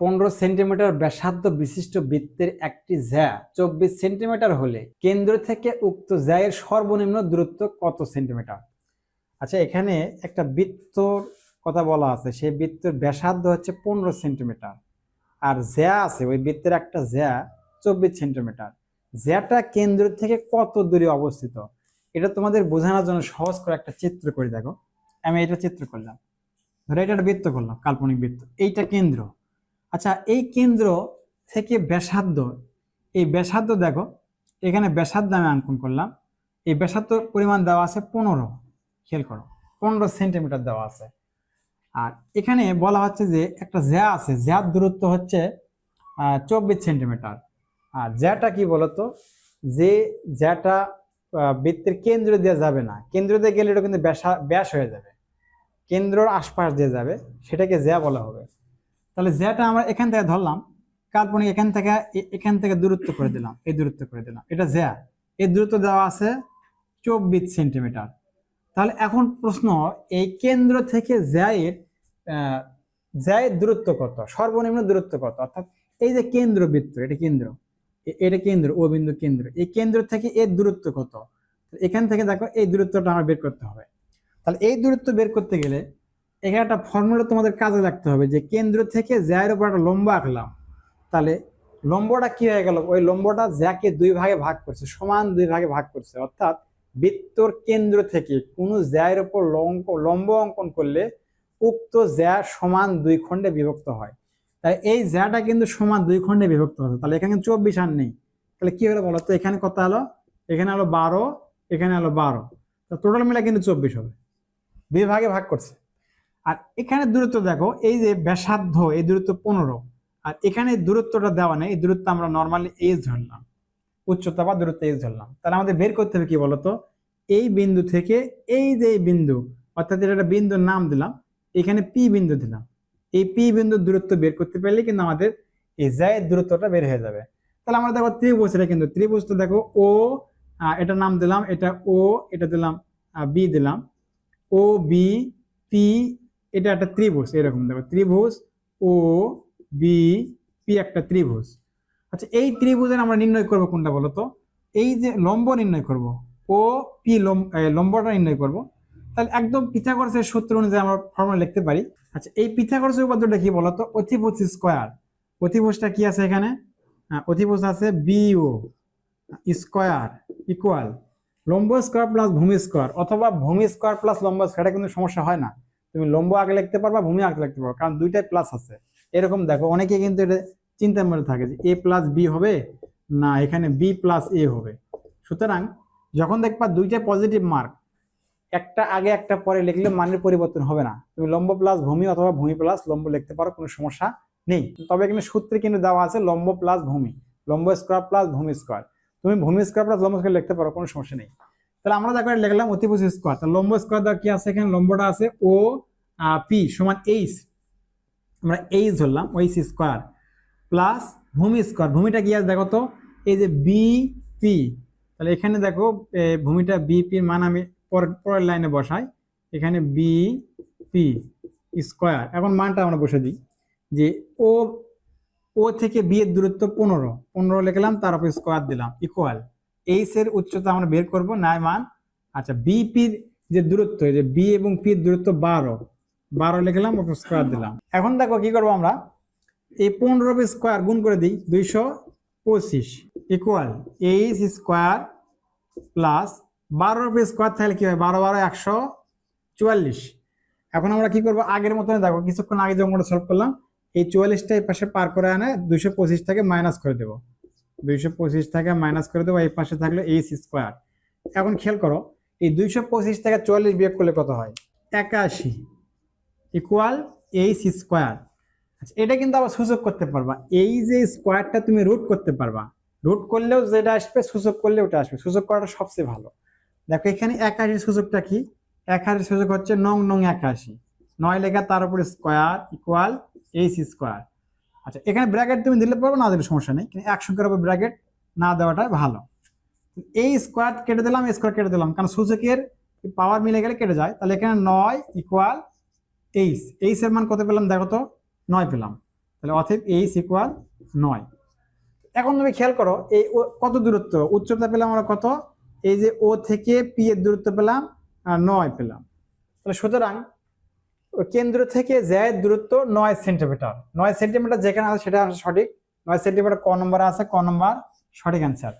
পনেরো সেন্টিমিটার ব্যাসার্ধ বিশিষ্ট বৃত্তের একটি জ্যা, চব্বিশ সেন্টিমিটার হলে কেন্দ্র থেকে উক্ত জ্যায়ের সর্বনিম্ন দূরত্ব কত সেন্টিমিটার? আচ্ছা এখানে একটা বৃত্তর কথা বলা আছে, সেই বৃত্তের ব্যাসার্ধ হচ্ছে পনেরো সেন্টিমিটার। আর জ্যা আছে, ওই বৃত্তের একটা জ্যা চব্বিশ সেন্টিমিটার। জ্যাটা কেন্দ্র থেকে কত দূরে অবস্থিত? এটা তোমাদের বোঝানোর জন্য সহজ করে একটা চিত্র করে দেখো। আমি এটা চিত্র করলাম। ধরো এটা বৃত্ত করলাম, কাল্পনিক বৃত্ত। এইটা কেন্দ্র। আচ্ছা এই কেন্দ্র থেকে ব্যাসার্ধ, এই ব্যাসার্ধ দেখো, এখানে ব্যাসার্ধ আমি অঙ্কন করলাম, এই ব্যাসার্ধ পরিমাণ দেওয়া আছে পনেরো, খেয়াল করো, পনেরো সেন্টিমিটার দেওয়া আছে। আর এখানে বলা হচ্ছে যে একটা জ্যা আছে, জ্যার দূরত্ব হচ্ছে চব্বিশ সেন্টিমিটার। আর জ্যাটা কি বলতো? যে জ্যাটা বৃত্তের কেন্দ্র দিয়ে যাবে না, কেন্দ্র দিয়ে গেলে এটা কিন্তু ব্যাসা, ব্যাস হয়ে যাবে। কেন্দ্রর আশপাশ দিয়ে যাবে, সেটাকে জ্যা বলা হবে। তাহলে জ্যাটা আমরা এখান থেকে ধরলাম, কাল্পনিক এখান থেকে এখান থেকে দূরত্ব করে দিলাম, এই দূরত্ব করে দিলাম। এটা জ্যা এই দূরত্ব দেওয়া আছে চব্বিশ সেন্টিমিটার। তাহলে এখন প্রশ্ন, এই কেন্দ্র থেকে জ্যায়ের জ্যায়ের দূরত্ব কত? সর্বনিম্ন দূরত্ব কত? অর্থাৎ এই যে কেন্দ্রবৃত্ত এটা কেন্দ্র এটা কেন্দ্র, ও বিন্দু কেন্দ্র, এই কেন্দ্র থেকে এর দূরত্ব কত? এখান থেকে দেখো এই দূরত্বটা আমার বের করতে হবে। তাহলে এই দূরত্ব বের করতে গেলে এখানে একটা ফর্মুলা তোমাদের কাজে লাগতে হবে যে কেন্দ্র থেকে জ্যায়ের উপর একটা লম্ব আঁকলাম। তাহলে লম্বটা কি হয়ে গেল? ওই লম্বটা জ্যাকে দুই ভাগে ভাগ করছে, সমান দুই ভাগে ভাগ করছে। অর্থাৎ বৃত্তর কেন্দ্র থেকে কোনো জ্যায়ের উপর লম্ব অঙ্কন করলে উক্ত জ্যা সমান দুই খণ্ডে বিভক্ত হয়। তাই এই জ্যাটা কিন্তু সমান দুই খণ্ডে বিভক্ত হবে তাহলে এখানে চব্বিশ আর নেই। তাহলে কি হলো বলো তো? এখানে কত হলো? এখানে হলো বারো, এখানে হলো বারো। তো টোটাল মিলে কিন্তু চব্বিশ হবে। দুই ভাগে ভাগ করছে। আর এখানে দূরত্ব দেখো, এই যে ব্যাসার্ধ, এই দূরত্ব পনেরো। আর এখানে দূরত্বটা দেওয়া নেই, এই দূরত্ব আমরা নর্মালি এইচ ধরলাম। উচ্চতা বা দূরত্ব এইচ ধরলাম। তাহলে আমাদের বের করতে হবে কি বলতো? এই বিন্দু থেকে এই যে বিন্দু, অর্থাৎ এটা একটা বিন্দুর নাম দিলাম, এখানে পি বিন্দু দিলাম। এই পি বিন্দুর দূরত্ব বের করতে পারলে কিন্তু আমাদের এই জায়ের দূরত্বটা বের হয়ে যাবে। তাহলে আমরা দেখো ত্রিভুজ এটা কিন্তু ত্রিভুজ তো দেখো ও এটা নাম দিলাম, এটা ও এটা দিলাম বি দিলাম। ও বি পি এটা একটা ত্রিভুজ, এরকম দেখো, ত্রিভুজ, ও, বি, পি একটা ত্রিভুজ। আচ্ছা এই ত্রিভুজের আমরা নির্ণয় করব কোনটা বলো তো? এই যে লম্ব নির্ণয় করব, ও, পি লম্বটা নির্ণয় করব। তাহলে একদম পিথাগোরাসের সূত্র অনুযায়ী আমরা ফর্মুলা লিখতে পারি। আচ্ছা এই পিথাগোরাসের উপাদ্যটা কি বলতো অতিভুজ স্কোয়ার। অতিভুজটা কি আছে এখানে? অতিভুজ আছে বিও, স্কোয়ার ইকুয়াল। লম্ব স্কোয়ার প্লাস ভূমি স্কোয়ার, অথবা ভূমি স্কয়ার প্লাস লম্ব স্কয়ার, এটা কিন্তু সমস্যা হয় না। তুমি লম্ব আগে লিখতে পারবা, ভূমি আগে লিখতে পারবা, কারণ দুইটাই প্লাস আছে। এরকম দেখো, অনেকে কিন্তু এটা চিন্তার মধ্যে থাকে যে এ প্লাস বি হবে না, এখানে বি প্লাস এ হবে। সুতরাং যখন দেখবা দুইটা পজিটিভ মার্ক একটা আগে, একটা পরে লিখলে মানের পরিবর্তন হবে না। তুমি লম্ব প্লাস ভূমি অথবা ভূমি প্লাস লম্ব লিখতে পারো, কোনো সমস্যা নেই। তবে এখানে সূত্রে কিন্তু দেওয়া আছে লম্ব প্লাস ভূমি, লম্ব স্কোয়ার প্লাস ভূমি স্কোয়ার তুমি ভূমি স্কোয়ার প্লাস লম্ব স্কোয়ার লিখতে পারো, কোনো সমস্যা নেই। তাহলে আমরা দেখো লিখলাম অতিভুজ স্কোয়ার। তাহলে লম্ব স্কোয়ার দেওয়া কি আছে এখানে? লম্বটা আছে ও পি সমান এইচ আমরা এইচ ধরলাম ওইচ স্কোয়ার প্লাস ভূমি স্কোয়ার। ভূমিটা কি আছে দেখো তো? এই যে বি পি তাহলে এখানে দেখো ভূমিটা বিপির মান আমি পরের লাইনে বসাই। এখানে বি পি স্কোয়ার। এখন মানটা আমরা বসে দিই যে ও ও থেকে বি এর দূরত্ব পনেরো। পনেরো লিখলাম, তার উপর স্কোয়ার দিলাম ইকুয়াল এইচ এর উচ্চতা আমরা বের করব নাই মান আচ্ছা বিপির যে দূরত্ব যে বি এবং পি দূরত্ব বারো। বারো লিখলাম ওপর স্কোয়ার দিলাম। এখন দেখো কি করব আমরা? এই পনেরো স্কোয়ার গুণ করে দিই, দুইশো পঁচিশ। ইকুয়াল এইচ স্কোয়ার প্লাস বারো রুপি স্কোয়ার তাহলে কি হয়? বারো বারো, একশো চুয়াল্লিশ। এখন আমরা কি করব? আগের মতন দেখো, কিছুক্ষণ আগে যে অঙ্কটা সলভ করলাম, এই চুয়াল্লিশটা এই পাশে পার করে আনে দুইশো পঁচিশটাকে মাইনাস করে দেবো। দুইশো পঁচিশ থেকে মাইনাস করে দেবো, এই পাশে থাকলে এইচ স্কোয়ার এখন খেয়াল করো, এই দুইশো পঁচিশ থেকে চুয়াল্লিশ বিয়োগ করলে কত হয়? একাশি ইকুয়াল এইচ স্কোয়ার আচ্ছা এটা কিন্তু আবার সূচক করতে পারবা। এই যে স্কোয়ারটা তুমি রুট করতে পারবা রুট করলেও যেটা আসবে, সূচক করলে ওটা আসবে। সূচক করাটা সবচেয়ে ভালো। দেখো, এখানে একাশি সূচকটা কি? একাশি সূচক হচ্ছে নং নং একাশি। নয় লেখা তার উপরে স্কোয়ার ইকুয়াল এইচ স্কোয়ার আচ্ছা এখানে ব্র্যাকেট তুমি দিলে পারবে, না দিলে সমস্যা নেই। কিন্তু এক সংখ্যার উপর ব্র্যাকেট না দেওয়াটাই ভালো। এই স্কোয়ার কেটে দিলাম স্কোয়ার কেটে দিলাম। কারণ সূচকের পাওয়ার মিলে গেলে কেটে যায়। তাহলে এখানে নয় ইকুয়াল এইচ এইচ এর মান কত পেলাম? দেখো তো, নয় পেলাম। তাহলে অতএব এইচ ইকুয়াল নয়। এখন তুমি খেয়াল করো, এই কত দূরত্ব? উচ্চতা পেলাম আমরা কত? এই যে ও থেকে পি এর দূরত্ব পেলাম আর নয় পেলাম। তাহলে সুতরাং কেন্দ্র থেকে জ্যায়ের দূরত্ব নয় সেন্টিমিটার। নয় সেন্টিমিটার যেখানে আছে সেটা সঠিক, নয় সেন্টিমিটার ক নম্বর আছে, ক নম্বর সঠিক অ্যান্সার